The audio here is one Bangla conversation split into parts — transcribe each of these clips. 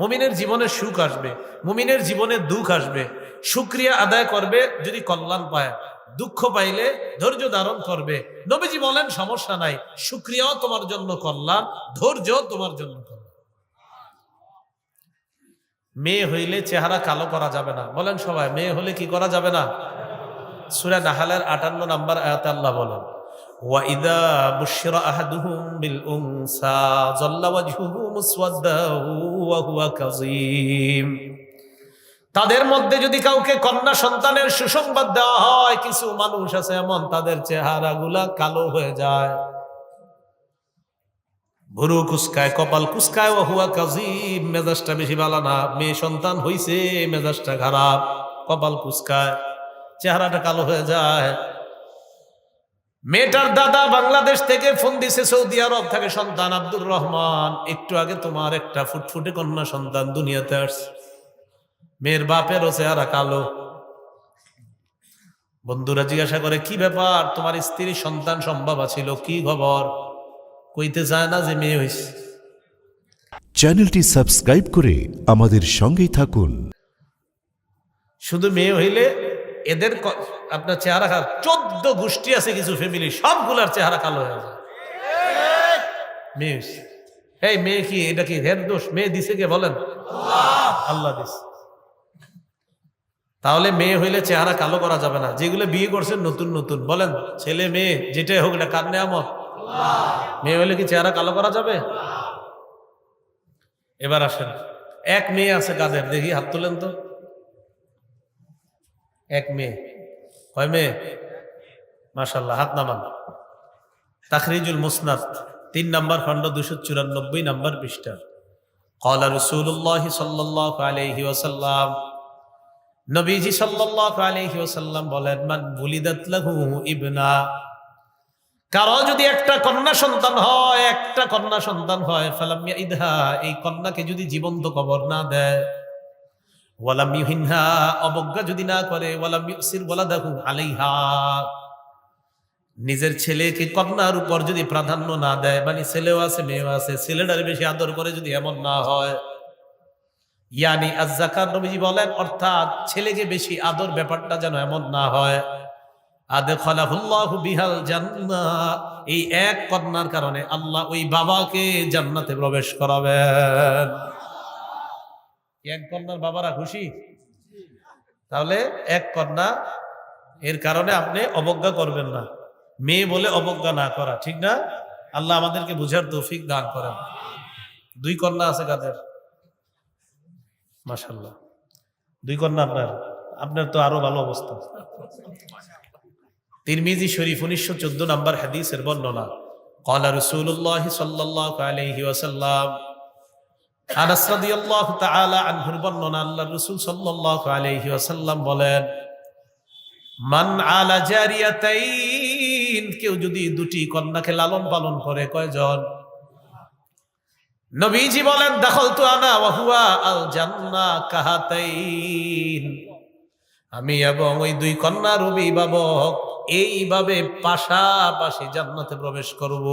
মুমিনের জীবনে সুখ আসবে, মুমিনের জীবনে দুঃখ আসবে। সুক্রিয়া আদায় করবে যদি কল্যাণ পায়। দুঃখ পাইলে ধৈর্য ধারণ করবে। নবীজি বলেন, সমস্যা নাই। সুক্রিয়াও তোমার জন্য কল্যাণ ধৈর্য তোমার জন্য মেয়ে হইলে চেহারা কালো করা যাবে না। বলেন সবাই, মেয়ে হলে কি করা যাবে না? সুরা নাহালের আটান্ন নাম্বার আয়াত আল্লাহ বলেন وَإِذَا بُشِّرَ أَحَدُهُم بِالْأُنثَى ظَلَّ وَجْهُهُ مُسْوَدًّا وَهُوَ كَظِيمٌ তাদের মধ্যে যদি কাউকে কন্যা সন্তানের সুসংবাদ দেওয়া হয় কিছু মানুষ আছে এমন তাদের চেহারাগুলা কালো হয়ে যায় ভুরু কুসকায় কপাল কুসকায় ও হুয়া কাজিম মেজাজটা বেশি ভালো না মেয়ে সন্তান হইছে মেজাজটা খারাপ কপাল কুসকায় চেহারাটা কালো হয়ে যায় মেয়েটার দাদা বাংলাদেশ থেকে ফোন দিছে সৌদি আরব থেকে সন্তান আব্দুর রহমান। একটু আগে তোমার একটা ফুটফুটে কন্যা সন্তান দুনিয়াতে আসছে। মেয়ের বাপেরও চেহারা কালো। বন্ধুরা জিজ্ঞাসা করে কি ব্যাপার? তোমার স্ত্রীর সন্তান সম্ভব ছিল কি খবর? কইতে চায় না যে মেয়ে হয়েছে চ্যানেলটি সাবস্ক্রাইব করে আমাদের সঙ্গেই থাকুন। শুধু মেয়ে হইলে এদের আপনার চেহারা খারাপ। চোদ্দ গোষ্ঠী আছে কিছু ফ্যামিলি সবগুলার চেহারা কালো হয়ে যায় মেয়ে এই মেয়ে কি, এটা কি হের দোষ? মেয়ে দিছে কে বলেন? আল্লাহ দিছে। তাহলে মেয়ে হইলে চেহারা কালো করা যাবে না। যেগুলো বিয়ে করছেন নতুন নতুন। বলেন, ছেলে মেয়ে, যেটাই হোক না কার নেয়ামত? মেয়ে হইলে কি চেহারা কালো করা যাবে? এবার আসেন। এক মেয়ে আছে কাদের দেখি হাত তোলেন তো। এক মেয়ে কয় মেয়ে মাশাল্লাহ হাত নামান তাখরিজুল মুসনাদ তিন নম্বর খণ্ড দুশো চুরানব্বই নম্বর পৃষ্ঠা قال رسول الله صلى الله عليه وسلم নবীজি সাল্লাল্লাহু আলাইহি ওয়াসাল্লাম বলেন মান বুলিদাত লাহু ইবনা কারো যদি একটা কন্যা সন্তান হয় একটা কন্যা সন্তান হয় ফালাম ইদহা এই কন্যাকে যদি জীবন্ত কবর না দেয় অবজ্ঞা যদি না করে নিজের ছেলেকে কন্যার উপর যদি প্রাধান্য না দেয় মানে ছেলেও আছে, মেয়েও আছে, ছেলেটার বেশি আদর করে যদি এমন না হয়। ইয়ানি নবীজি বলেন, অর্থাৎ ছেলেকে বেশি আদর ব্যাপারটা যেন এমন না হয়। বিহাল জান্নাহ এই এক কন্যার কারণে আল্লাহ ওই বাবাকে জান্নাতে প্রবেশ করাবেন। এক কন্যার বাবারা খুশি? তাহলে এক কন্যা, এর কারণে আপনি অবজ্ঞা করবেন না। মেয়ে বলে অবজ্ঞা না করা, ঠিক না? আল্লাহ আমাদেরকে বুঝার তৌফিক দান করেন। দুই কন্যা আছে কাদের? মাসাল্লাহ দুই কন্যা আপনার? আপনার তো আরও ভালো অবস্থা। তিরমিজি শরীফ উনিশশো চোদ্দ নম্বর হাদিসের বর্ণনা। কলা রসুল্লাহ সাল্লাহ আলহি ওসাল্লাম আনাস রাদিয়াল্লাহু তাআলা আনহুর বর্ণনা আল্লাহর রাসূল সাল্লাল্লাহু আলাইহি ওয়াসাল্লাম বলেন, মান আলা জারিয়াতাইন কেউ যদি দুটি কন্যাকে লালন পালন করে, কয়জন? নবীজি বলেন দখল তো আনা আল জান্নাহ কাহাতাইন আমি এবং ওই দুই কন্যার অভিভাবক এইভাবে পাশাপাশি জান্নাতে প্রবেশ করব।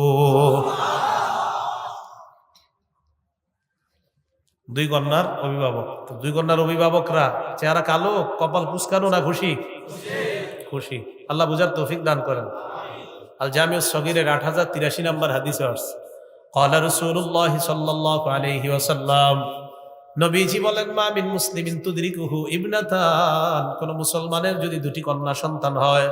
দুই কন্যার অভিভাবক। দুই কন্যার অভিভাবকরা, চেহারা কালো, কপাল পুস্কানো না খুশি? খুশি। আল্লাহ বুঝার তৌফিক দান করেন। আল জামিউ সগিরের আট হাজার তিরাশি নম্বর হাদিস আসছে কলা রসুল্লাহ আলহি ওসাল্লাম নবীজি বলেন, মা মিন মুসলিম তুদরিকুহু ইবনাতান। কোন মুসলমানের যদি দুটি কন্যা সন্তান হয়,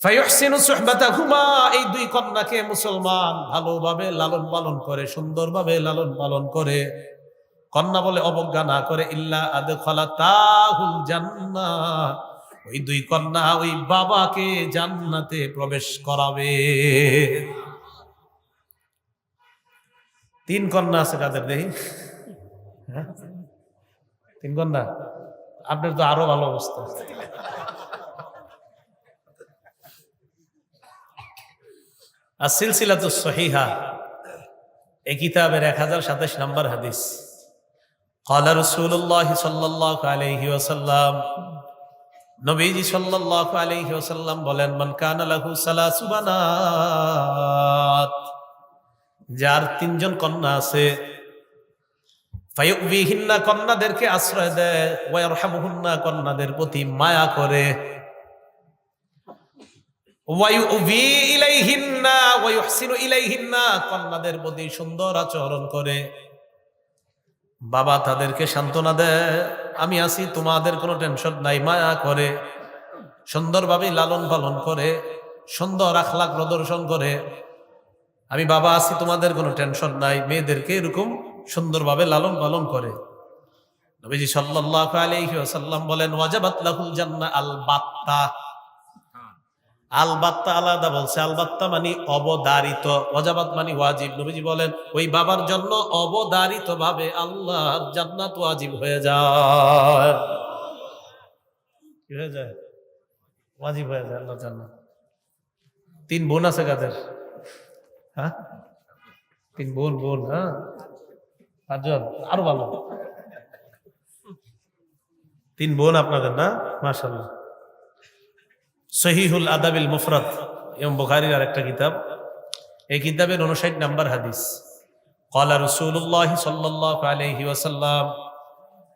ফায়ুহসিনু সুহবাতাহুমা। এই দুই কন্যাকে মুসলমান ভালোভাবে লালন পালন করে, সুন্দরভাবে লালন পালন করে কন্যা বলে অবজ্ঞা না করে, ইল্লা আদখালা তাহুল জান্নাহ। ওই দুই কন্যা ওই বাবাকে জান্নাতে প্রবেশ করাবে। তিন কন্যা আছে কাদের দেখি? হ্যাঁ? তিন কন্যা? আপনার তো আরও ভালো অবস্থা। আর সিলসিলা তো সহিহা এই কিতাবের এক হাজার সাতাশ নম্বর হাদিস। قال رسول الله صلى الله عليه وسلم নবীজি সাল্লাল্লাহু আলাইহি ওয়াসাল্লাম বলেন মান কানা লাহু সালাসু বানাত যার তিনজন কন্যা আছে ফায়ুবিহিন্না কন্যাদেরকে আশ্রয় দেয় ওয়ারহামুহুন্না কন্যাদের প্রতি মায়া করে ওয়ায়ুবি ইলাইহিন্না ওয়ায়ুহসিনু ইলাইহিন্না কন্যাদের প্রতি সুন্দর আচরণ করে বাবা তাদেরকে সান্ত্বনা দেয়, আমি আছি, তোমাদের কোনো টেনশন নাই, মায়া করে সুন্দরভাবে লালন পালন করে, সুন্দর আখলাক প্রদর্শন করে। আমি বাবা আছি, তোমাদের কোনো টেনশন নাই, মেয়েদেরকে এরকম সুন্দরভাবে লালন পালন করে। নবীজি সাল্লাল্লাহু আলাইহি ওয়াসাল্লাম বলেন, ওয়াজাবাত লাহুল আল বাত্তা আল বাত্তা আলাদা বলছে, আলবাত্তা মানে অবদারিত, ওয়াজাবাত মানে ওয়াজিব। নবীজি বলেন, ওই বাবার জন্য অবদারিত ভাবে আল্লাহর জান্নাত ওয়াজিব হয়ে যায়। হয়ে যায়? ওয়াজিব হয়ে যায় আল্লাহর জান্নাত। তিন বোন আছে কাদের? হ্যাঁ? তিন বোন বোন হ্যাঁ? পাঁচজন, আরও ভালো। তিন বোন আপনাদের, না? মাশাল্লাহ সহিহুল আদাবিল মুফরাত এবং বুখারীর আরেকটা কিতাব। এই কিতাবের উনষাট নাম্বার হাদিস। কলা রসুল্লাহ সাল্লাহ আলহি ওয়াসাল্লাম,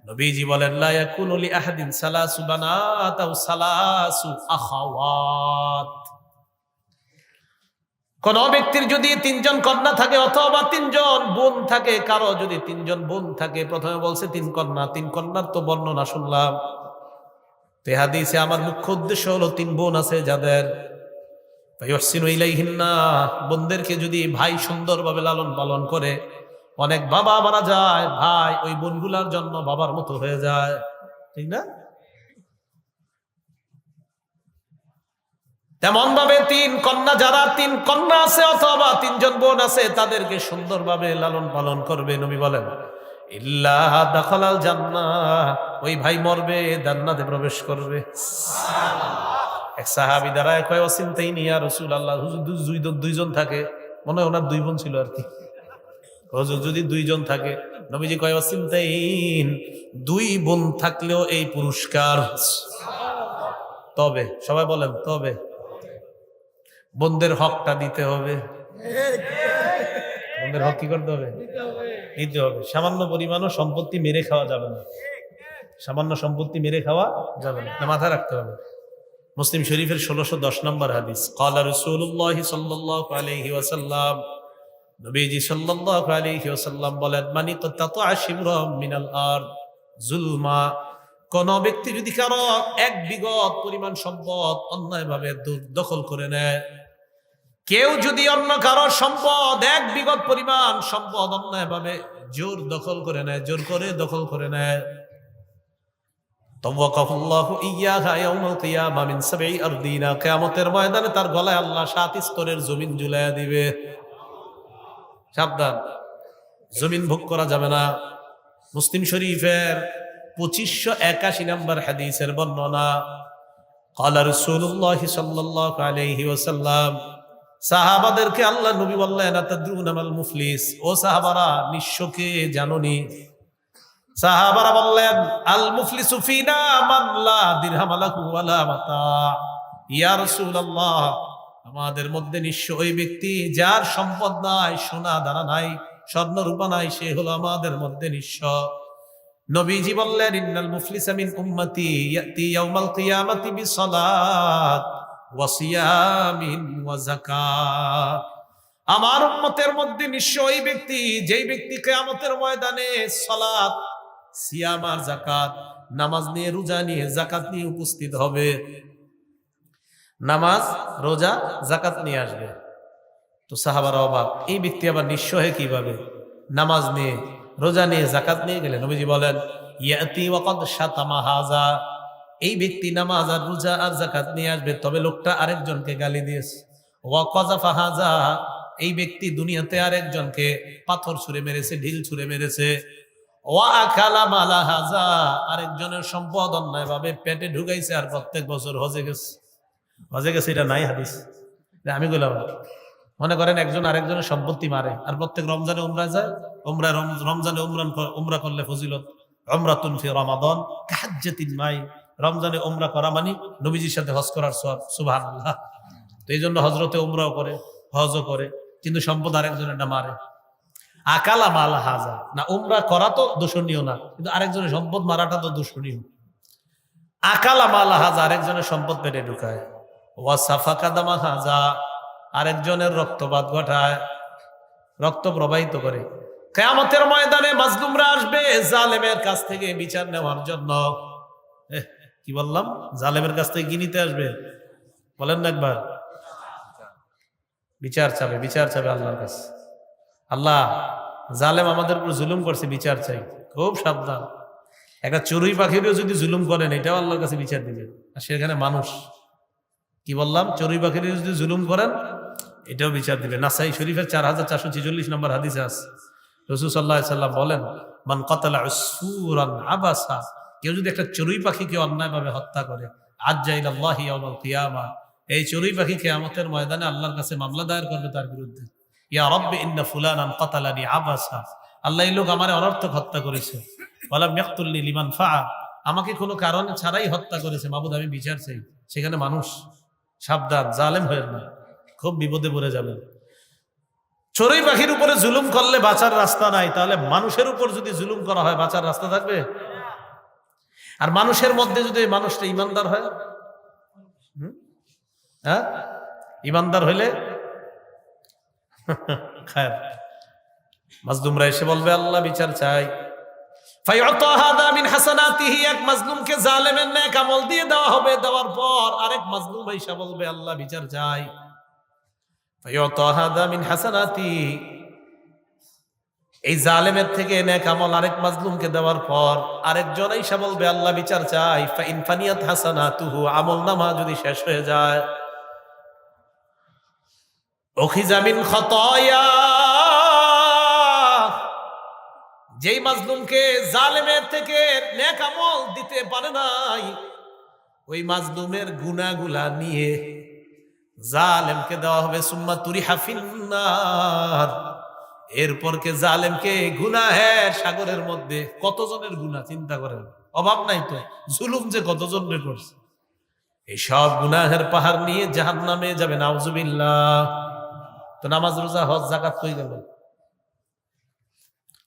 নবীজি বলেন, লা ইয়াকুনু লি আহাদিন সালাসু বানাত আও সালাসু আখাওয়াত। কোন ব্যক্তির যদি তিনজন কন্যা থাকে অথবা তিনজন বোন থাকে, কারও যদি তিনজন বোন থাকে, প্রথমে বলছে তিন কন্যা, তিন কন্যার তো বর্ণনা শুনলাম। তে হাদিসে আমার মুখ্য উদ্দেশ্য হলো তিন বোন আছে যাদের বোনদেরকে যদি ভাই সুন্দরভাবে লালন পালন করে, অনেক বাবা মারা যায়, ভাই ওই বোনগুলার জন্য বাবার মতো হয়ে যায়। ঠিক না? তেমন ভাবে তিন কন্যা, যারা তিন কন্যা আছে অথবা তিনজন বোন আছে, তাদেরকে সুন্দরভাবে লালন পালন করবে, নবী বলেন। ইল্লাহ দাখালাল জান্নাহ। ওই ভাই মরবে, জান্নাতে প্রবেশ করবে। এক সাহাবি দ্বারা কয় অচিন্তাই নিয়া রসুল আল্লাহ দুইজন দুইজন থাকে। মনে হয় ওনার দুই বোন ছিল আর কি। হুজুর যদি দুইজন থাকে, নবীজি কয় অচিন্তাইন দুই বোন থাকলেও এই পুরস্কার। তবে, সবাই বলেন, তবে বোনদের হকটা দিতে হবে। বোনদের হক কি করতে হবে? দিতে হবে। সামান্য পরিমাণও সম্পত্তি মেরে খাওয়া যাবে না। সামান্য সম্পত্তি মেরে খাওয়া যাবে না। মাথায় রাখতে হবে। মুসলিম শরীফের ষোলোশো দশ নম্বর হাদিস, কালা রসুল্লাহ সাল্লাহ আলহি ওয়াসাল্লাম। নবীজি সাল্লাহ আলহি ওয়াসাল্লাম বলেন, মানি তো তত আশিমর মিনাল আর জুলমা। কোন ব্যক্তি যদি কারও এক বিগত পরিমাণ সম্পদ অন্যায়ভাবে দখল করে নেয় কেউ যদি অন্য কারো সম্পদ এক বিগত পরিমাণ সম্পদ অন্যায়ভাবে জোর দখল করে নেয় জোর করে দখল করে নেয় তওয়াকাহুল্লাহু ইয়্যাহা ইয়াউমাল কিয়ামা মিন সাবঈ আরদিনা কিয়ামতের ময়দানে তার গলায় আল্লাহ সাত স্তরের জমিন ঝুলাইয়া দিবে সাবধান জমিন ভোগ করা যাবে না মুসলিম শরীফের পঁচিশশো একাশি নম্বর হাদিসের বর্ণনা قال رسول الله صلى الله عليه وسلم সাহাবাদেরকে আল্লাহ নবী বললেন আতাদুনামাল মুফলিস? ও সাহাবারা, নিঃস্বকে জাননি। সাহাবারা বললেন, আল মুফলিসু ফিনা মান দিরহাম লাহু ওয়ালা মাতা। ইয়া রাসূলুল্লাহ, আমাদের মধ্যে নিঃস্ব ওই ব্যক্তি, যার সম্পদ নাই, সোনা দানা নাই স্বর্ণ রূপা নাই, সে হলো আমাদের মধ্যে নিঃস্ব। নবীজি বললেন, ইন্নাল মুফলিসা মিন উম্মতি ইয়াতি ইয়াউমাল কিয়ামাতি বিসালাত আমার উম্মতের মধ্যে নিশ্চয়ই ব্যক্তি, যেই ব্যক্তি কিয়ামতের ময়দানে সালাত, সিয়াম আর যাকাত, নামাজ নিয়ে রোজা নিয়ে যাকাত নিয়ে উপস্থিত হবে, নামাজ, রোজা, যাকাত নিয়ে আসবে। তো সাহাবার অবাক, এই ব্যক্তি আবার নিঃস্ব হয়ে কীভাবে? নামাজ নিয়ে, রোজা নিয়ে জাকাত নিয়ে গেলেন। নবীজি বলেন, ইয়াতি ওয়াকাদ শাতামা হাজা। এই ব্যক্তি নামাজ আর রোজা আর জাকাত নিয়ে আসবে, তবে লোকটা আরেকজনকে গালি দিয়েছে। ওয়াকাজাফা হাজা এই ব্যক্তি দুনিয়াতে আরেকজনকে পাথর ছুঁড়ে মেরেছে, ঢিল ছুঁড়ে মেরেছে। আরেকজনের সম্পদ অন্যায় ভাবে পেটে ঢুকাইছে আর প্রত্যেক বছর হজে গেছে। হজে গেছে, এটা নাই হাদিস। আমি বললাম মনে করেন একজন আরেকজনের সম্পত্তি মারে, আর প্রত্যেক রমজানে উমরা যায়, উমরা রম- রমজানে উমরান উমরা করলে ফজিলত। উমরাতুন ফি রমাদান মাই রমজানে উমরা করা মানে নবীজির সাথে হজ করার সওয়াব, সুবহানাল্লাহ। তো এই জন্য হজরতে উমরাও করে, হজও করে, কিন্তু সম্পদ আরেকজনের না মারে। আকালা মালা হাজা। না, উমরা করা তো দূষণীয় না, কিন্তু আরেকজনের সম্পদ মারাটা তো দূষণীয়। আকালা মালা হাজা আরেকজনের সম্পদ পেটে ঢুকায়। ওয়া সাফা কাদামা হাজা, আরেকজনের রক্তপাত ঘটায়। রক্ত প্রবাহিত করে। কেয়ামতের ময়দানে মাজলুমরা আসবে জালেমের কাছ থেকে বিচার নেওয়ার জন্য। কি বললাম? জালেমের কাছ থেকে কি নিতে আসবে? বলেন না একবার। বিচার চাবে বিচার চাবে আল্লাহর কাছে। আল্লাহ, জালেম আমাদের উপর জুলুম করছে, বিচার চাই। খুব সাবধান। একটা চড়ুই পাখিরও যদি জুলুম করেন, এটাও আল্লাহর কাছে বিচার দিবে। আর সেখানে মানুষ। কি বললাম? চড়ুই পাখির যদি জুলুম করেন, এটাও বিচার দিবে। নাসাই শরীফের চার হাজার চারশো ছেচল্লিশ নম্বর হাদিসে আছে। রসুল সাল্লাহ সাল্লাম বলেন, মান কতলা আবাসা কেউ যদি একটা চড়ুই পাখিকে অন্যায়ভাবে হত্যা করে, আজ যাই আল্লাহি কিয়ামা এই চড়ুই পাখি কেয়ামতের ময়দানে আল্লাহর কাছে মামলা দায়ের করবে তার বিরুদ্ধে। ইয়া রব্বে ইন্না ফুলানান কতালানি আবাসা আল্লাহ এই লোক আমার অনর্থক হত্যা করেছে। বলা মেকতুল্লি লিমান ফা আমাকে কোনো কারণে ছাড়াই হত্যা করেছে। মাবুদ, আমি বিচার চাই। সেখানে মানুষ সাবধান, জালেম হয়ে না, খুব বিপদে পড়ে যাবেন চড়ুই পাখির উপরে জুলুম করলে বাঁচার রাস্তা নাই। তাহলে মানুষের উপর যদি জুলুম করা হয়, বাঁচার রাস্তা থাকবে? আর মানুষের মধ্যে যদি মানুষটা ইমানদার হয়? হ্যাঁ? ইমানদার হইলে? খায় মাজলুমরা এসে বলবে, আল্লাহ বিচার চাই। এক দিয়ে দেওয়া হবে। দেওয়ার পর আরেক মাজলুম বলবে, আল্লাহ বিচার চাই। এই জালেমের থেকে নেক আমল আরেক মাজলুমকে দেওয়ার পর আরেকজন এসে বলবে, আল্লাহ বিচার চাই। ইনফানিয়াত হাসানাতুহু, আমল নামা যদি শেষ হয়ে যায়। অখিজামিন খতয়া। যেই মাজলুমকে জালেমের থেকে নেক আমল দিতে পারে নাই, ওই মাজলুমের গুনাগুলা নিয়ে জালেমকে দেওয়া হবে সুম্মা তুরি হাফিন্নার এরপর কে জালেম জালেমকে গুনাহের সাগরের মধ্যে কতজনের গুনাহ, চিন্তা করেন। অভাব নাই তো, জুলুম যে কতজন করছে। এই সব গুনাহের পাহাড় নিয়ে জাহান নামে যাবে, নাউজুবিল্লাহ। তো নামাজ, রোজা, হজ জাকাত কই গেল?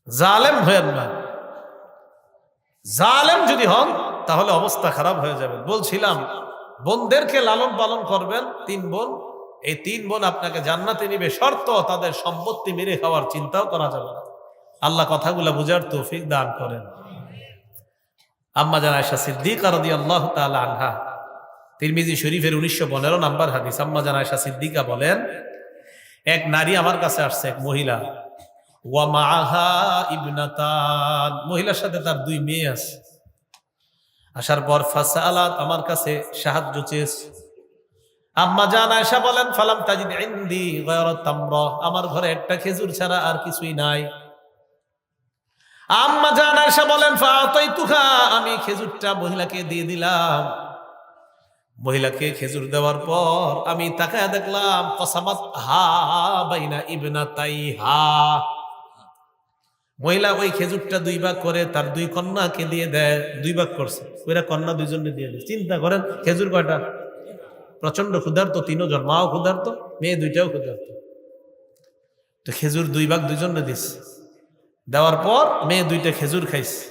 জালেম হয়েন না। জালেম যদি হন, তাহলে অবস্থা খারাপ হয়ে যাবে। বলছিলাম বোনদেরকে লালন পালন করবেন, তিন বোন এই তিন বোন আপনাকে জান্নাতে নিবে। শর্ত, তাদের সম্পত্তি মেরে খাওয়ার চিন্তাও করা যাবে না। আল্লাহ কথাগুলো বুঝার তৌফিক দান করেন। আম্মা জান আয়সা সিদ্দিক আরদি আল্লাহ আনহা। তিরমিজি শরীফের উনিশশো পনেরো নাম্বার হাদিস। আম্মা জান আয়সা সিদ্দিকা বলেন, এক নারী আমার কাছে আসছে, এক মহিলা। ওয়া মাহা ইবনাতান। মহিলার সাথে তার দুই মেয়ে আছে। আসার পর ফাসালাত আমার কাছে সাহায্য চেয়েছে। আম্মা জান আয়সা বলেন, ফালাম তাজিদ ইন্দি তামরা। আমার ঘরে একটা খেজুর ছাড়া আর কিছুই নাই। আম্মা জান আয়সা বলেন ফাতাইতুহা আমি খেজুরটা মহিলাকে দিয়ে দিলাম। মহিলাকে খেজুর দেওয়ার পর আমি তাকায় দেখলাম, কসামাত হা বাইনা ইবনা তাই হা মহিলা ওই খেজুরটা দুই ভাগ করে তার দুই কন্যাকে দিয়ে দেয়, দুই ভাগ করছে। ওইরা কন্যা দুইজনে দিয়ে দেয়। চিন্তা করেন, খেজুর কয়টা? প্রচণ্ড ক্ষুধার্ত তিনজন মাও ক্ষুধার্ত, মেয়ে দুইটাও ক্ষুধার্ত। তো খেজুর দুই ভাগ দুইজনে দিস দেওয়ার পর মেয়ে দুইটা খেজুর খাইছে।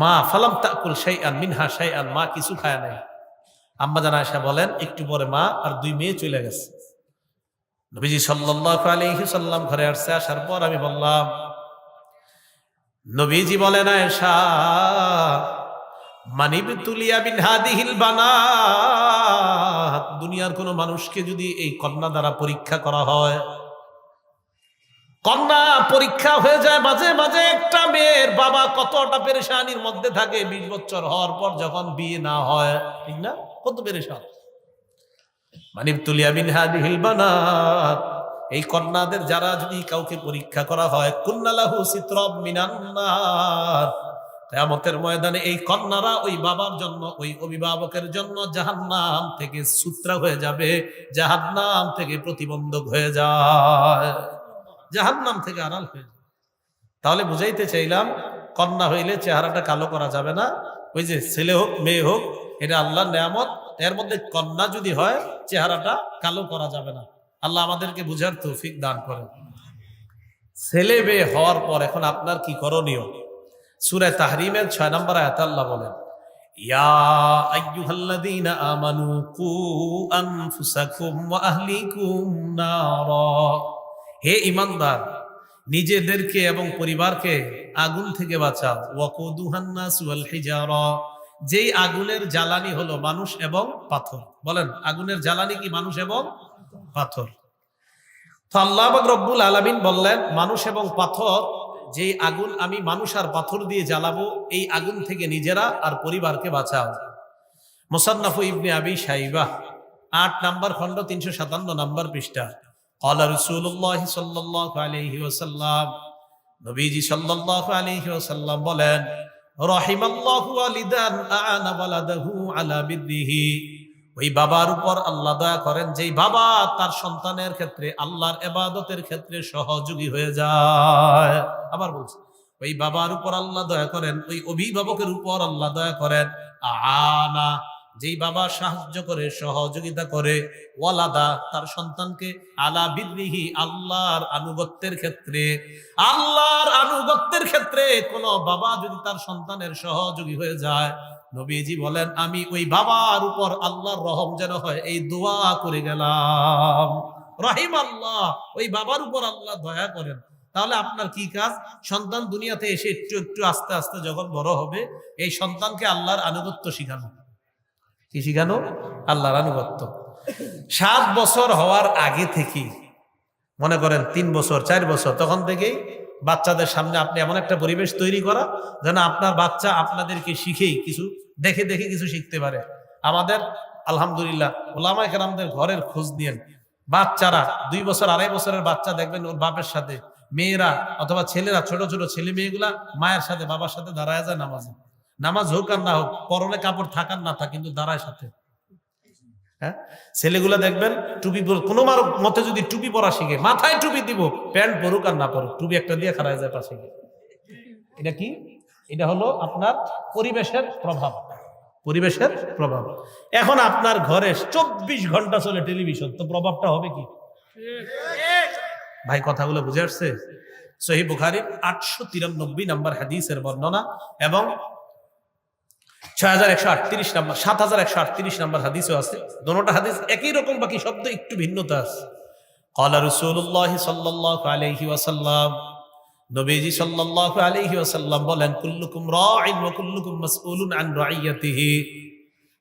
মা, ফালাম তাকুল সাই আন মিনহা সাই আন মা কিছু খায় নাই। আম্মা জানা আয়সা বলেন, একটু পরে মা আর দুই মেয়ে চলে গেছে। নবীজি সাল্লাল্লাহু আলাইহি সাল্লাম ঘরে আসছে, আসার পর আমি বললাম, নবীজি বলেন আয়েশা মানিব তুলিয়া বিন হাদিহিল বানাত দুনিয়ার কোন মানুষকে যদি এই কন্যা দ্বারা পরীক্ষা করা হয়, কন্যা পরীক্ষা হয়ে যায়, মাঝে মাঝে একটা মেয়ের বাবা কতটা পেরেশানির মধ্যে থাকে, বিশ বছর হওয়ার পর যখন বিয়ে না হয়, ঠিক না? কত পেরেশান? মানিব তুলিয়া বিন হাদিহিল এই কন্যাদের যারা যদি কাউকে পরীক্ষা করা হয় কুন্নালাহু সিত্রব মিনান্নার কেয়ামতের ময়দানে এই কন্যারা ওই বাবার জন্য, ওই অভিভাবকের জন্য জাহান্নাম থেকে সূত্রা হয়ে যাবে, জাহান্নাম থেকে প্রতিবন্ধক হয়ে যায়, জাহান্নাম থেকে আড়াল হয়ে যায় তাহলে বুঝাইতে চাইলাম, কন্যা হইলে চেহারাটা কালো করা যাবে না, ওই যে ছেলে হোক, মেয়ে হোক, এটা আল্লাহর নেয়ামত, এর মধ্যে কন্যা যদি হয়, চেহারাটা কালো করা যাবে না। আল্লাহ আমাদেরকে বুঝার তৌফিক দান করেন। ছেলে মেয়ে হওয়ার পর এখন আপনার কি করণীয়? সুরে তাহরিমের ছয় নম্বর আয়াত আল্লাহ বলেন, ইয়া আইয়ুহাল্লাযীনা আমানু হে ঈমানদার, নিজেদেরকে এবং পরিবারকে আগুন থেকে বাঁচাও। ওয়াকুদুহান নাস ওয়াল হিজারা, যেই আগুনের জ্বালানি হলো মানুষ এবং পাথর। বলেন, আগুনের জ্বালানি কি মানুষ এবং পাথর? তো আল্লাহ রব্বুল আলামিন বললেন, মানুষ এবং পাথর যে আগুন আমি মানুষ আর পাথর দিয়ে জ্বালাবো, এই আগুন থেকে নিজেরা আর পরিবারকে বাঁচাও। মুসান্নাফ ইবনে আবি সাইবা আট নাম্বার খণ্ড, তিনশো সাতান্ন নাম্বার পৃষ্ঠা। কলা রসুল্লাহ সাল্লাহ আলহি ওসাল্লাম নবীজি সাল্লাহ আলহি ওসাল্লাম বলেন, রহিমাল্লাহু আলিদান আলা বিদ্দিহি ওই বাবার উপর আল্লাহ দয়া করেন, যেই বাবা তার সন্তানের ক্ষেত্রে, আল্লাহর এবাদতের ক্ষেত্রে সহযোগী হয়ে যায়। আবার বলছি, ওই বাবার উপর আল্লাহ দয়া করেন, ওই অভিভাবকের উপর আল্লাহ দয়া করেন, আনা, যেই বাবা সাহায্য করে, সহযোগিতা করে, ওয়ালাদা তার সন্তানকে, আলা বিদ্রিহি আল্লাহর আনুগত্যের ক্ষেত্রে, আল্লাহর আনুগত্যের ক্ষেত্রে কোন বাবা যদি তার সন্তানের সহযোগী হয়ে যায় নবীজি বলেন, আমি ওই বাবার উপর আল্লাহর রহম যেন হয়, এই দোয়া করে গেলাম। রহিম আল্লাহ ওই বাবার উপর আল্লাহ দয়া করেন। তাহলে আপনার কি কাজ? সন্তান দুনিয়াতে এসে একটু একটু আস্তে আস্তে যখন বড় হবে, এই সন্তানকে আল্লাহর আনুগত্য শিখানো। কি শিখানো? আল্লাহর আনুগত্য। সাত বছর হওয়ার আগে থেকেই, মনে করেন তিন বছর, চার বছর, তখন থেকেই বাচ্চাদের সামনে আপনি এমন একটা পরিবেশ তৈরি করা যেন আপনার বাচ্চা আপনাদেরকে শিখেই কিছু, দেখে দেখে কিছু শিখতে পারে। আমাদের, আলহামদুলিল্লাহ ওলামা কেরামদের ঘরের খোঁজ নিয়েন। বাচ্চারা, দুই বছর আড়াই বছরের বাচ্চা দেখবেন ওর বাপের সাথে। মেয়েরা অথবা ছেলেরা, ছোট ছোট ছেলে মেয়েগুলা মায়ের সাথে, বাবার সাথে দাঁড়ায় যায় নামাজে। নামাজ হোক আর না হোক, পরনে কাপড় থাকার না থাক, কিন্তু দাঁড়ায় সাথে। হ্যাঁ? ছেলেগুলো দেখবেন টুপি কোনো মার মতে যদি টুপি পরা শিখে, মাথায় টুপি দিব, প্যান্ট পরুক আর না পরুক, টুপি একটা দিয়ে খারাপ যায় পাশে এটা কি? এটা হলো আপনার পরিবেশের প্রভাব। পরিবেশের প্রভাব। এখন আপনার ঘরে চব্বিশ ঘণ্টা চলে টেলিভিশন, তো প্রভাবটা হবে কি? ভাই, কথাগুলো বুঝে আসছে? সহি বুখারির আটশো তিরানব্বই নাম্বার হাদিসের বর্ণনা এবং ছয় হাজার একশো আটত্রিশ নাম্বার, সাত হাজার একশো আটত্রিশ নাম্বার হাদিসও আছে। বলেন, কুল্লুকুম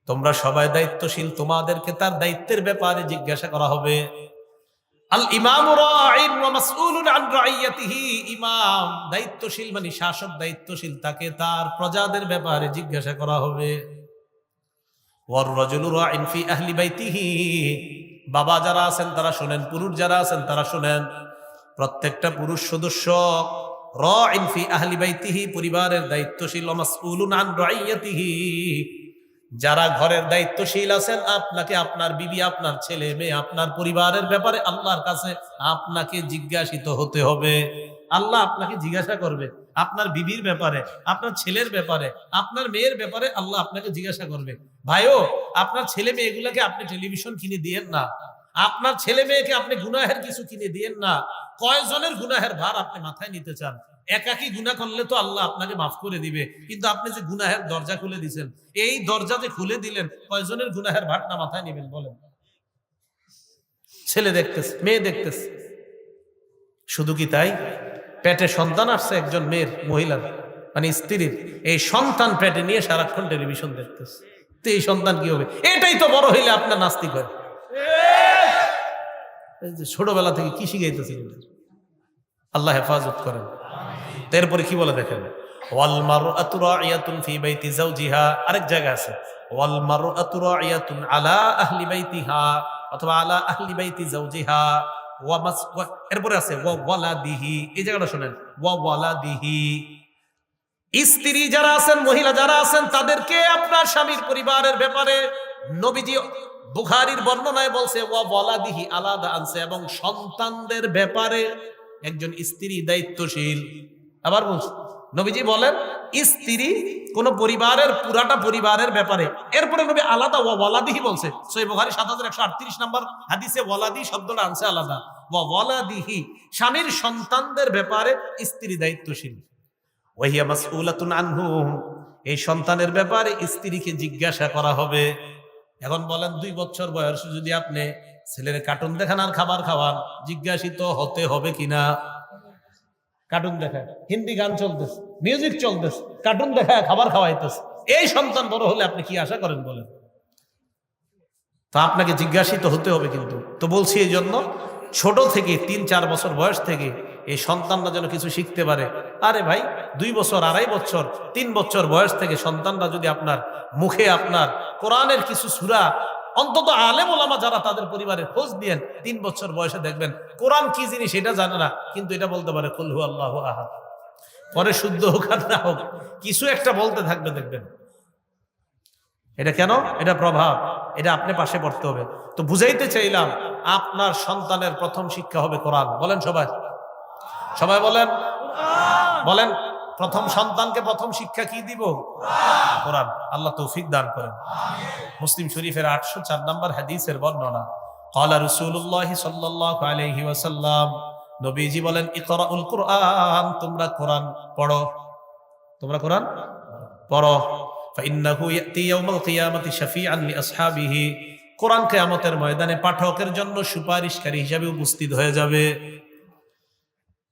তোমরা সবাই দায়িত্বশীল, তোমাদেরকে তার দায়িত্বের ব্যাপারে জিজ্ঞাসা করা হবে। আল ইমাম ইমাম দায়িত্বশীল মানে শাসক দায়িত্বশীল, তাকে তার প্রজাদের ব্যাপারে জিজ্ঞাসা করা হবে। বাবা যারা আছেন তারা শুনেন, পুরুষ যারা আছেন তারা শুনেন। প্রত্যেকটা পুরুষ সদস্য রাঈন ফি আহলি বাইতিহি, পরিবারের দায়িত্বশীল। মাসউলুন আন রাইয়াতিহি যারা ঘরের দায়িত্বশীল আছেন, আপনাকে আপনার বিবি, আপনার ছেলে, মেয়ে, আপনার পরিবারের ব্যাপারে আল্লাহর কাছে আপনাকে জিজ্ঞাসিত হতে হবে। আল্লাহ আপনাকে জিজ্ঞাসা করবে আপনার বিবির ব্যাপারে, আপনার ছেলের ব্যাপারে, আপনার মেয়ের ব্যাপারে আল্লাহ আপনাকে জিজ্ঞাসা করবে। ভাইও, আপনার ছেলে মেয়েগুলোকে আপনি টেলিভিশন কিনে দিয়েন না। আপনার ছেলে মেয়েকে আপনি গুনাহের কিছু কিনে দিয়েন না। কয়জনের গুনাহের ভার আপনি মাথায় নিতে চান? একাকি গুনাহ করলে তো আল্লাহ আপনাকে মাফ করে দিবে। কিন্তু আপনি যে গুনাহের দরজা খুলে দিয়েছেন এই দরজা যে খুলে দিলেন, কয়জনের গুনাহের ভাটনা মাথায় নেবেন বলেন? ছেলে দেখতেছে, মেয়ে দেখতেছে। শুধু কি তাই? পেটে সন্তান আসছে একজন মেয়ের, মহিলার মানে স্ত্রীর। এই সন্তান পেটে নিয়ে সারাক্ষণ টেলিভিশন দেখতেছে। তো এই সন্তান কি হবে? এটাই তো বড় হইলে আপনার নাস্তিক হয়। ছোটবেলা থেকে কি শিখাইতেছে আল্লাহ হেফাজত করেন। এরপরে কি বলে দেখেন? ওয়াল মারআতু রাইয়াতুন ফি বাইতি আরেক জায়গা আছে। ওয়াল রাইয়াতুন আলা অথবা আলা এরপরে আছে এই জায়গাটা স্ত্রী যারা আছেন, মহিলা যারা আছেন, তাদেরকে আপনার স্বামীর পরিবারের ব্যাপারে নবীজি বুখারির বর্ণনায় বলছে, ওয়া ওয়ালাদিহি আলাদা আনছে এবং সন্তানদের ব্যাপারে একজন স্ত্রী দায়িত্বশীল। আবার বলছে, নবীজি বলেন, স্ত্রী কোন পরিবারের, পুরাটা পরিবারের ব্যাপারে, এরপরে নবী আলাদা ওয়া ওয়ালাদিহি বলছে। সই সাত হাজার একশো আটত্রিশ নম্বর হাদিসে ওয়ালাদি শব্দটা আনছে আলাদা। ওয়া ওয়ালাদিহি, স্বামীর সন্তানদের ব্যাপারে স্ত্রী দায়িত্বশীল। ওয়াহিয়া মাসউলাতুন আনহুম এই সন্তানের ব্যাপারে স্ত্রীকে জিজ্ঞাসা করা হবে। এখন বলেন, দুই বছর বয়সে, যদি আপনি ছেলের কার্টুন দেখান আর খাবার খাওয়ান, জিজ্ঞাসিত হতে হবে কিনা? কার্টুন দেখায়। হিন্দি গান চলতেছে মিউজিক চলতেছে, কার্টুন দেখায়, খাবার খাওয়াইতেছে। এই সন্তান বড় হলে আপনি কি আশা করেন বলেন? তো আপনাকে জিজ্ঞাসিত হতে হবে কিন্তু। তো বলছি এই জন্য, ছোট থেকে তিন চার বছর বয়স থেকে এই সন্তানরা যেন কিছু শিখতে পারে। আরে ভাই, দুই বছর, আড়াই বছর, তিন বছর বয়স থেকে সন্তানরা যদি আপনার মুখে আপনার কোরআনের কিছু সুরা অন্তত আলেম ওলামা যারা তাদের পরিবারের খোঁজ নিয়েন, তিন বছর বয়সে দেখবেন, কোরআন কি জিনিস এটা জানে না, কিন্তু এটা বলতে পারে কুলহু আল্লাহ আহাদ। পরে শুদ্ধ হোক আর না হোক, কিছু একটা বলতে থাকবে, দেখবেন। এটা কেন? এটা প্রভাব। এটা আপনি পাশে পড়তে হবে। তো বুঝাইতে চাইলাম, আপনার সন্তানের প্রথম শিক্ষা হবে কোরআন। বলেন সবাই। সবাই বলেন। বলেন। প্রথম সন্তানকে প্রথম শিক্ষা কি দিব কোরআন আল্লাহ তৌফিক দান করেন মুসলিম শরীফের আটশো চার নম্বর হাদিসের বর্ণনা قال رسول الله صلى الله عليه وسلم নবীজি বলেন ইকরাউল কুরআন তোমরা কোরআন পড়ো তোমরা কোরআন পড়ো فإنه يأتي يوم القيامة شفيعا لأصحابه কোরআন কিয়ামতের ময়দানে পাঠকের জন্য সুপারিশকারী হিসাবে উপস্থিত হয়ে যাবে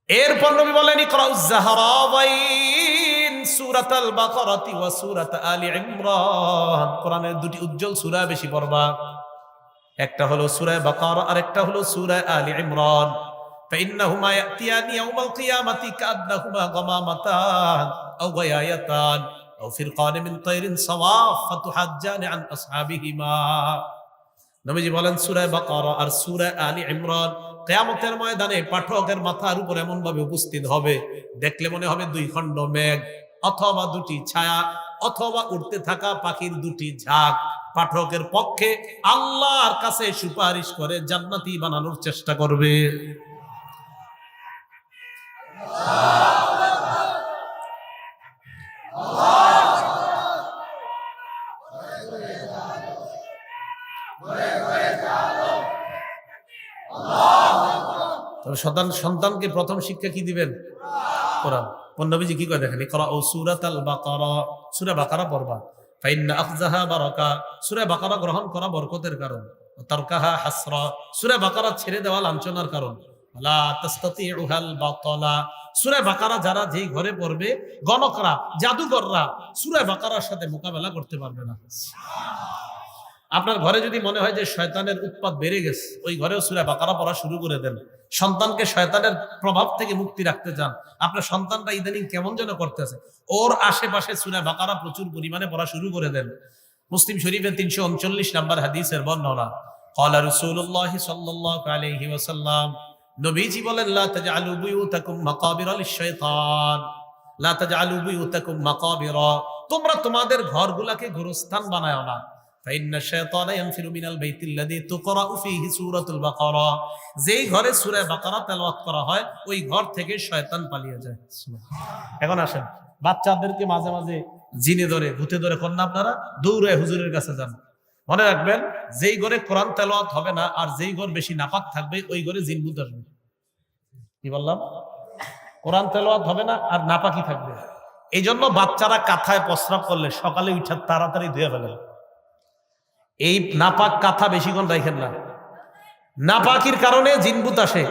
এরপর নবী বলেন ইকরাউজ জাহরাবাইন সূরাতাল বাকারাতি ওয়া সূরাত আলি ইমরান কোরআনের দুটি উজ্জ্বল সূরা বেশি পড়বা একটা হলো সূরা বাকারা আর একটা হলো সূরা আলি ইমরান فإنهما يأتيان يوم القيامة كأنهما غمامتان أو غيايتان أو فرقان من طير صواف فتحجان عن أصحابهما নবীজি বলেন সূরা বাকারা আর সূরা আলী ইমরান কিয়ামতের ময়দানে পাঠকের মাথার উপর এমন ভাবে উপস্থিত হবে, দেখলে মনে হবে দুই খণ্ড মেঘ, অথবা দুটি ছায়া, অথবা উঠতে থাকা পাখির দুটি ঝাঁক। পাঠকের পক্ষে আল্লাহর কাছে সুপারিশ করে জান্নাতি বানানোর চেষ্টা করবে। সন্তান সন্তানকে প্রথম শিক্ষা কি দিবেন? কোরআন। কি করে দেখেন? করা ও সুরাত আল বাকারা। সুরা বাকারা পড়বা। ফাইন্না আফজাহা সুরা বাকারা গ্রহণ করা বরকতের কারণ। তারকাহা হাসরা। সুরা বাকারা ছেড়ে দেওয়া লাঞ্ছনার কারণ। সুরা বাকারা যারা যেই ঘরে পড়বে, গণকরা, জাদুকররা সুরে বাকারার সাথে মোকাবেলা করতে পারবে না। আপনার ঘরে যদি মনে হয় যে শয়তানের উৎপাদ বেড়ে গেছে, ওই ঘরেও সুরা বাকারা পড়া শুরু করে দেন। সন্তানকে শয়তানের প্রভাব থেকে মুক্তি রাখতে চান। আপনার সন্তানটা ইদানিং কেমন যেন করতেছে। ওর আশেপাশে সুরা বাকারা প্রচুর পরিমাণে পড়া শুরু করে দেন। মুসলিম শরীফের তিনশো উনচল্লিশ নাম্বার হাদিসের বর্ণনা কলা রসুল্লাহ সাল্লাহ আলহি ওসাল্লাম নবীজি বলেন, লা তাজআলু বুয়ুতাকুম মাকাবিরা লিশ-শাইতান লা তাজআলু বুয়ুতাকুম মাকাবিরা, তোমরা তোমাদের ঘরগুলাকে গোরস্থান বানায় না। فإن الشيطان ينفر من البيت الذي تقرأ فيه سورة البقرة যেই ঘরে সূরা বাকারা তেলাওয়াত করা হয় ওই ঘর থেকে শয়তান পালিয়ে যায় এখন আসেন বাচ্চাদেরকে মাঝে মাঝে জিনে ধরে ভূতে ধরে কন্যা আপনারা দৌড়ে হুজুরের কাছে যান মনে রাখবেন যেই ঘরে কোরআন তেলাওয়াত হবে না আর যেই ঘর বেশি নাপাক থাকবে ওই ঘরে জিন ভূত আসবে কি বললাম কোরআন তেলাওয়াত হবে না আর নাপাকি থাকবে এই জন্য বাচ্চারা কাঁথায় প্রস্রাব করলে সকালে উঠে তাড়াতাড়ি ধুয়ে ফেলে এই নাপাক কাঁথা বেশিক্ষণ রাখেন না। নাপাকির কারণে জিনবুত আসে।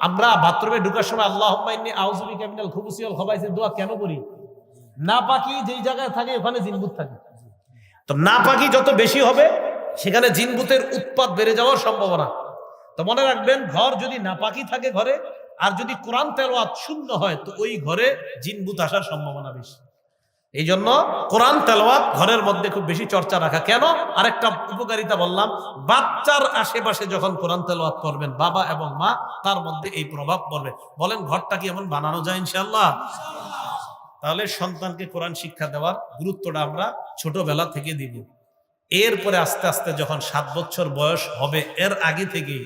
আমরা বাথরুমে ঢুকার সময় আল্লাহ আউজুবি ক্যামিনাল খুবুসিয়াল খবাইসের দোয়া কেন করি? নাপাকি যেই জায়গায় থাকে ওখানে জিনবুত থাকে। তো নাপাকি যত বেশি হবে, সেখানে জিনবুতের উৎপাদ বেড়ে যাওয়ার সম্ভাবনা। তো মনে রাখবেন, ঘর যদি নাপাকি থাকে ঘরে, আর যদি কোরআন তেলাওয়াত শূন্য হয়, তো ওই ঘরে জিনবুত আসার সম্ভাবনা বেশি। এই জন্য কোরআন তেলাওয়াত ঘরের মধ্যে খুব বেশি চর্চা রাখা। কেন? আরেকটা উপকারিতা বললাম, বাচ্চার আশেপাশে যখন কোরআন তেলাওয়াত করবেন, বাবা এবং মা, তার মধ্যে এই প্রভাব পড়বে। বলেন, ঘরটা কি এমন বানানো যায় ইনশাল্লাহ তাহলে সন্তানকে কোরআন শিক্ষা দেওয়ার গুরুত্বটা আমরা ছোটবেলা থেকে দিব। এরপরে আস্তে আস্তে যখন সাত বছর বয়স হবে, এর আগে থেকে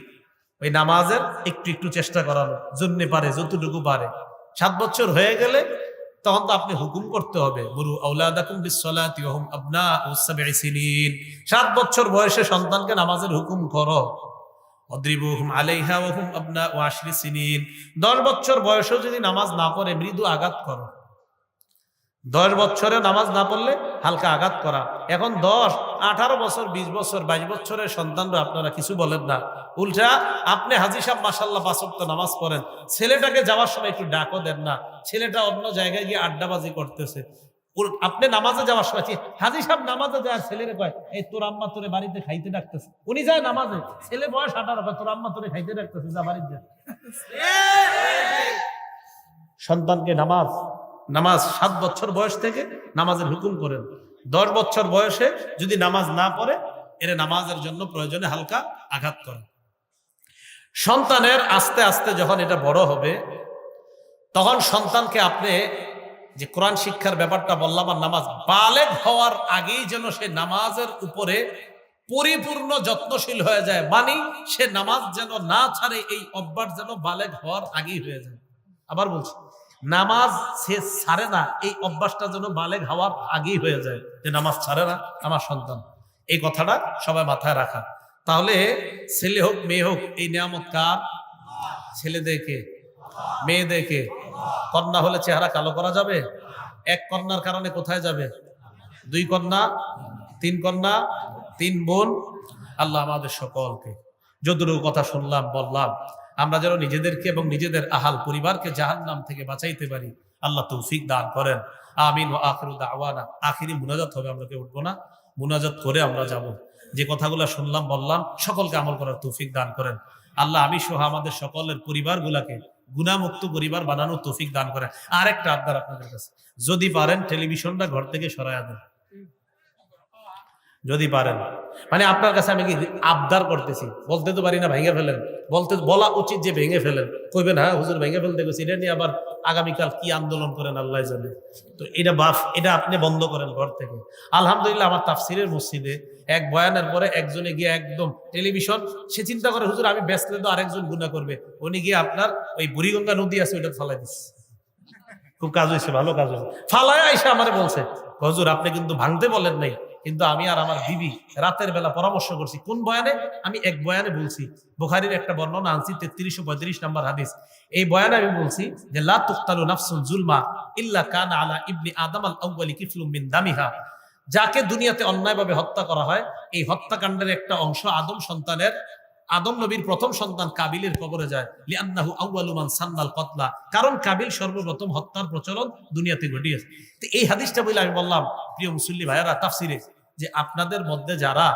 ওই নামাজের একটু একটু চেষ্টা করানো, জন্য পারে, যতটুকু পারে। সাত বছর হয়ে গেলে তখন তো আপনি হুকুম করতে হবে, গুরু আউলাদাকুম বিসসালাতি ওয়া হুম আবনাউ সাবঈ সিনিন। সাত বছর বয়সে সন্তানকে নামাজের হুকুম করো। অদ্রিবুহুম আলাইহা ওহুম আবনা ওয়াশরি সিনিন। দশ বছর বয়সেও যদি নামাজ না পড়ে, মৃদু আঘাত করো। দশ বছরে নামাজ না পড়লে হালকা আঘাত করা। এখন দশ আঠারো বছর বিশ বছর বাইশ বছরের সন্তানরা আপনারা কিছু বলেন না। উল্টা আপনি হাজি সাহেব মাসাল্লাহ বাসক্ত নামাজ পড়েন। ছেলেটাকে যাওয়ার সময় একটু ডাকও দেন না। ছেলেটা অন্য জায়গায় গিয়ে আড্ডাবাজি করতেছে। আপনি নামাজে যাওয়ার সময় কি, হাজি সাহেব নামাজে যায় ছেলেরে কয় এই তোর আম্মা তোরে বাড়িতে খাইতে ডাকতেছে। উনি যায় নামাজে। ছেলে বয়স আঠারো তোর আম্মা তোরে খাইতে ডাকতেছে যা বাড়িতে সন্তানকে নামাজ নামাজ সাত বছর বয়স থেকে নামাজের হুকুম করেন। দশ বছর বয়সে যদি নামাজ না পড়ে, এর নামাজের জন্য প্রয়োজনে হালকা আঘাত করেন সন্তানের আস্তে আস্তে যখন এটা বড় হবে, তখন সন্তানকে আপনি যে কোরআন শিক্ষার ব্যাপারটা বললাম আর নামাজ বালেক হওয়ার আগেই যেন সে নামাজের উপরে পরিপূর্ণ যত্নশীল হয়ে যায় মানে সে নামাজ যেন না ছাড়ে, এই অভ্যাস যেন বালেক হওয়ার আগেই হয়ে যায়। আবার বলছি নামাজ সে ছাড়ে না, এই অভ্যাসটা যেন বালেগ হওয়ার আগেই হয়ে যায় যে নামাজ ছাড়ে না, আমার সন্তান। এই কথাটা সবাই মাথায় রাখা। তাহলে ছেলে হোক, মেয়ে হোক, এই নিয়ামত কার? ছেলে দেখে মেয়ে দেখে কন্যা হলে চেহারা কালো করা যাবে? এক কন্যার কারণে কোথায় যাবে? দুই কন্যা, তিন কন্যা, তিন বোন? আল্লাহ আমাদের সকলকে। যদুরু কথা শুনলাম, বললাম আমরা যেন নিজেদেরকে এবং নিজেদের আহাল পরিবারকে জাহান নাম থেকে বাঁচাইতে পারি। আল্লাহ তৌফিক দান করেন। আমিন ও আখিরু দাওয়ানা। আখিরি মুনাজাত হবে, আমরা কেউ উঠবো না। মুনাজাত করে আমরা যাব। যে কথাগুলো শুনলাম, বললাম, সকলকে আমল করার তৌফিক দান করেন। আল্লাহ আমি সহ আমাদের সকলের পরিবারগুলাকে গুণামুক্ত পরিবার বানানোর তৌফিক দান করেন। আর একটা আবদার আপনাদের কাছে। যদি পারেন টেলিভিশনটা ঘর থেকে সরাইয়া দেন। যদি পারেন। মানে আপনার কাছে আমি কি আবদার করতেছি? বলতে তো পারি না, ভেঙে ফেলেন। বলতে, বলা উচিত যে ভেঙে ফেলেন। কইবেন হ্যাঁ হুজুর, ভেঙে ফেলতে গেছি। এটা নিয়ে আবার আগামীকাল কি আন্দোলন করেন, আল্লাহ জানে। তো এটা বাফ, এটা আপনি বন্ধ করেন ঘর থেকে। আলহামদুলিল্লাহ, আমার তাফসিরের মসজিদে এক বয়ানের পরে একজনে গিয়ে একদম টেলিভিশন, সে চিন্তা করে, হুজুর, আমি ব্যস্ত, তো আরেকজন গুণা করবে। উনি গিয়ে আপনার ওই বুড়িগঙ্গা নদী আছে ওইটা ফালাই দিচ্ছে খুব কাজ হয়েছে, ভালো কাজ হয়েছে। ফালায় আইসা আমারে বলছে, হজুর, আপনি কিন্তু ভাঙতে বলেন নাই। কিন্তু আমি আর আমার বিবি রাতের বেলা পরামর্শ করছি, কোন বয়ানে? আমি এক বয়ানে বলছি, বুখারির একটা বর্ণনা আনছি, তেত্রিশশো পঁয়ত্রিশ নম্বর হাদিস। এই বয়ানে আমি বলছি যে, লা তুক্তালু জুলমা ইল্লা কানা আলা ইবনি আদম আল আউয়ালি কিফলুম মিন দামিহা। যাকে দুনিয়াতে অন্যায়ভাবে হত্যা করা হয়, এই হত্যাকাণ্ডের একটা অংশ আদম সন্তানের, আদম নবীর প্রথম সন্তান কাবিলের কবরে যায়। লিআন্নাহু আউয়ালু মান সান্নাল কতলা। কারণ কাবিল সর্বপ্রথম হত্যার প্রচলন দুনিয়াতে ঘটিয়েছে। এই হাদিসটা বলে আমি বললাম, প্রিয় মুসল্লি ভাইয়ারা, তাফসিরে যে আপনাদের মধ্যে যারা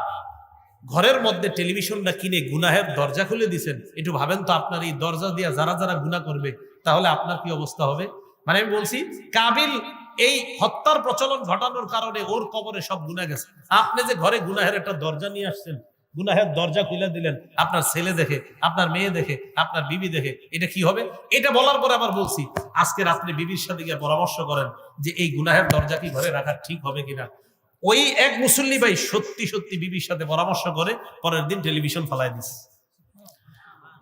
ঘরের মধ্যে টেলিভিশনটা কিনে গুনাহের দরজা খুলে দিছেন, একটু ভাবেন তো আপনার এই দরজা দিয়া যারা যারা গুনাহ করবে, তাহলে আপনার কি অবস্থা হবে? মানে আমি বলছি, কাবিল এই হত্যার প্রচলন ঘটানোর কারণে ওর কবরে সব গুনাহ গেছে। আপনি যে ঘরে গুনাহের একটা দরজা নিয়ে আসছেন, গুনাহের দরজা খুলে দিলেন, আপনার ছেলে দেখে, আপনার মেয়ে দেখে, আপনার বিবি দেখে, এটা কি হবে? এটা বলার পরে আবার বলছি, আজকে রাত্রে বিবির সাথে গিয়ে পরামর্শ করেন যে এই গুনাহের দরজা কি ঘরে রাখা ঠিক হবে কিনা? ওই এক মুসল্লি ভাই সত্যি সত্যি বিবির সাথে পরামর্শ করে পরের দিন টেলিভিশন ফালাই দিস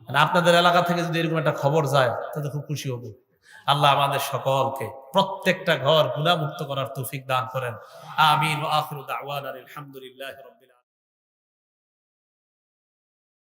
মানে আপনাদের এলাকা থেকে যদি এরকম একটা খবর যায়, তাহলে খুব খুশি হবে। আল্লাহ আমাদের সকলকে প্রত্যেকটা ঘর গুণামুক্ত করার তৌফিক দান করেন। আমিন ওয়া আখিরু দাওয়ানা আলহামদুলিল্লাহি